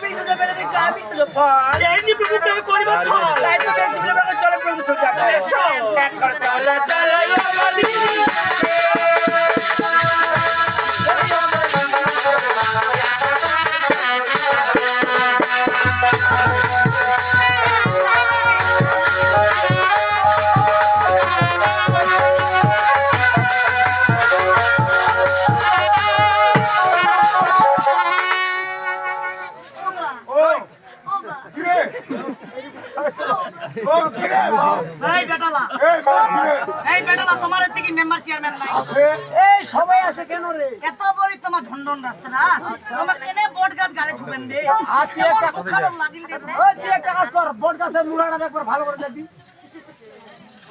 ওরে তুমি শুধু বেরে আমি শুধু ফল এমনি প্রভু তুমি করিবা চল তাই তো বেশি বেরে চলে প্রভু চলে যাবে এক কর চলা চলা এই বেটালা। এই বেটালা তোমার থেকে মেম্বার চেয়ারম্যান নাই এই সবাই আছে কেন রে? এত বড় তোমার ঢন্ডন রাস্তা না? তোমার কেনে বট গাছ গাড়ি ছুবেন রে। আচ্ছা, একটা আমার লাগিল রে ওই তুই একটা কাজ কর বট গাছের মুড়াটা একবার ভালো করে দেখবি।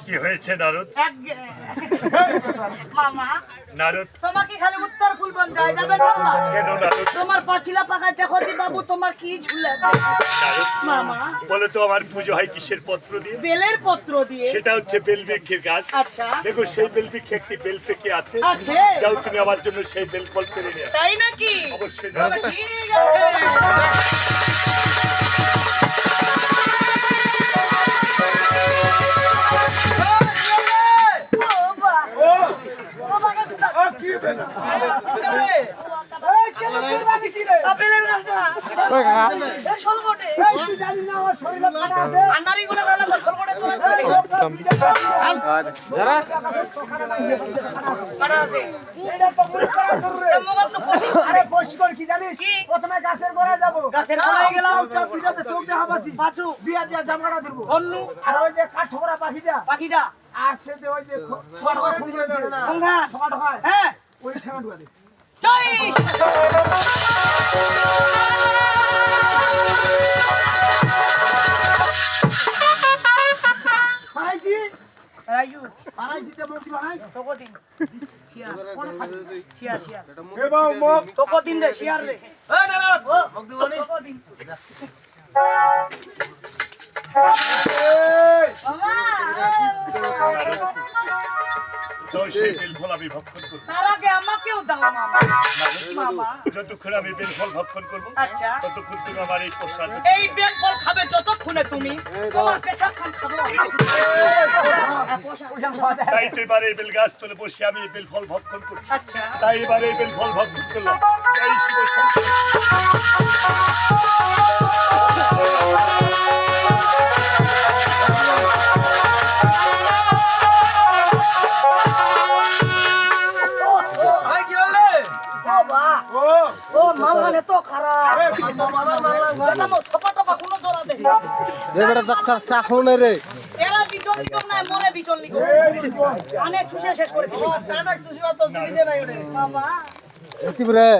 কি হয়েছে নারদ? মামা নারদ? তোমাকে খালি তোমার পাছিলা পাকায় দেখো দি বাবু তোমার কি ঝুলে মামা। বলো তো আমার পুজো হয় কিসের পত্র দিয়ে? বেলের পত্র দিয়ে। সেটা হচ্ছে বেলবৃক্ষের গাছ। আচ্ছা। দেখো সেই বেল একটি বেল পেকে আছে। আছে। যাও তুমি আমার জন্য সেই বেল ফল পেরে নিয়ে তাই নাকি? অবশ্যই। ঠিক আছে। আরে পরিষ্কার কি জানিস প্রথমে গাছের গোড়ায় যাব গাছের গোড়ায় গেলাম। চোখ দেখা বাসি পাঁচু। বিয়া দিয়া জামাটা দিব। আর ওই যে কাঠোরা পাখিটা। পাখিটা। আর সে যে ওই যে ছোট ফুল রয়েছে সংঘা। ছোট হয়। হ্যাঁ। ওই ঠেঙা ঢুকা দে। পারাইছি রাজু পারাইছি তে মুখ বানাইছ তোকে দিন। শিয়ার। শিয়ার শিয়ার। এ বাউ মুখ তোকে দিন রে শিয়ার রে। এই না না মুখ দিব নি তোকে দিন। তো সেই আমি ভক্ষণ করব। তার আগে আমাকেও দাও মামা। মামা। যতক্ষণ আমি বেল ফল ভক্ষণ করব আচ্ছা। ততক্ষণ তুমি আমার এই প্রসাদ এই বেল ফল খাবে যতক্ষণে তুমি। তোমার পেশাব খাব। তাই তো এবার এই বেল গাছ তুলে বসে আমি এই বেল ফল ভক্ষণ করি আচ্ছা। তাই এবার এই বেল ফল ভক্ষণ করলাম। তাই শুভ বেটা ডাক্তার চা খাও না রে। এরা বিচল নাই মনে বিচল চুষে শেষ করে দিবি টাটা চুষি তো দিতে নাই ওরে বাবা এতি রে।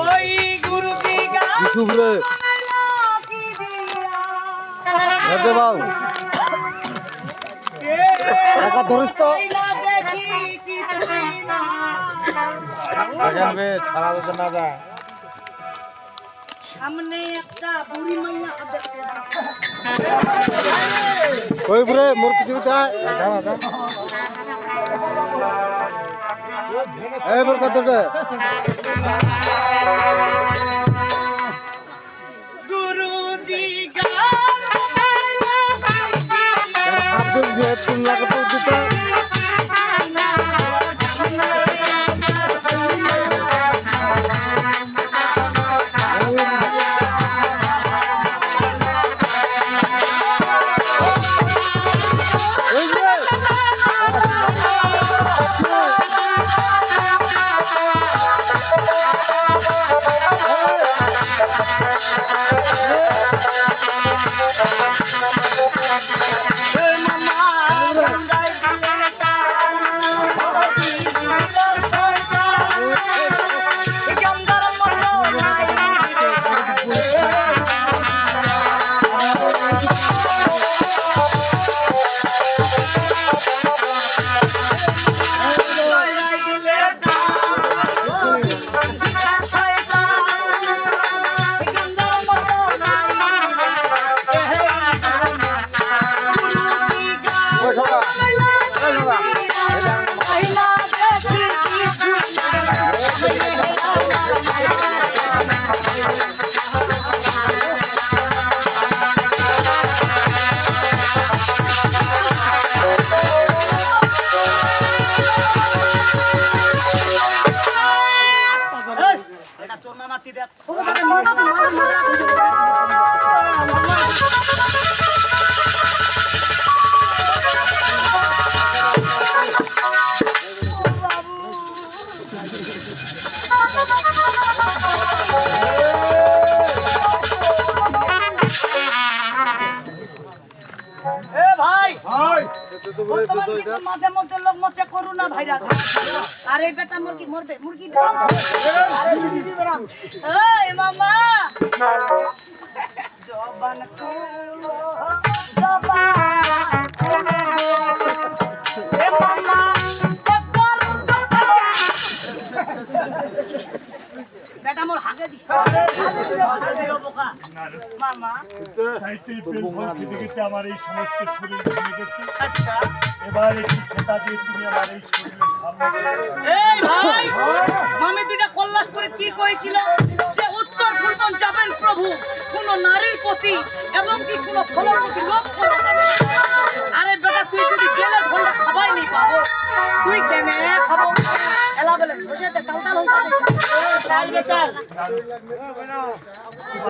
ওই গুরু কি গা দিছু রে দে বাউ একা ধরিস তো। দেখি না ছাড়া না যা। সামনে একটা বুড়ি কই রে মোর কিছুটা এই বর কতটা এ ভাই! ভাই! মাঝে মধ্যে লোক মচে করোনা ভাইরাস আর এই বেটা মুরগি হ্যাঁ। জবান তাই তুই খেতে খেতে আমার এই সমস্ত শরীর ভেঙে গেছে আচ্ছা এবার একটি খেতা দিয়ে তুমি আমার এই শরীরে ঠান্ডা এই ভাই মামি দুইটা কল্লাস করে কি কইছিল যে উত্তর পূর্বন যাবেন প্রভু কোন নারীর প্রতি এবং কি কোন ফলের প্রতি লোভ করা যাবে আরে বেটা তুই যদি গেলে ফলটা খাবাই নি পাবো তুই কেনে খাব এলা বলে বসে টাল টাল হইতে চাল বেটা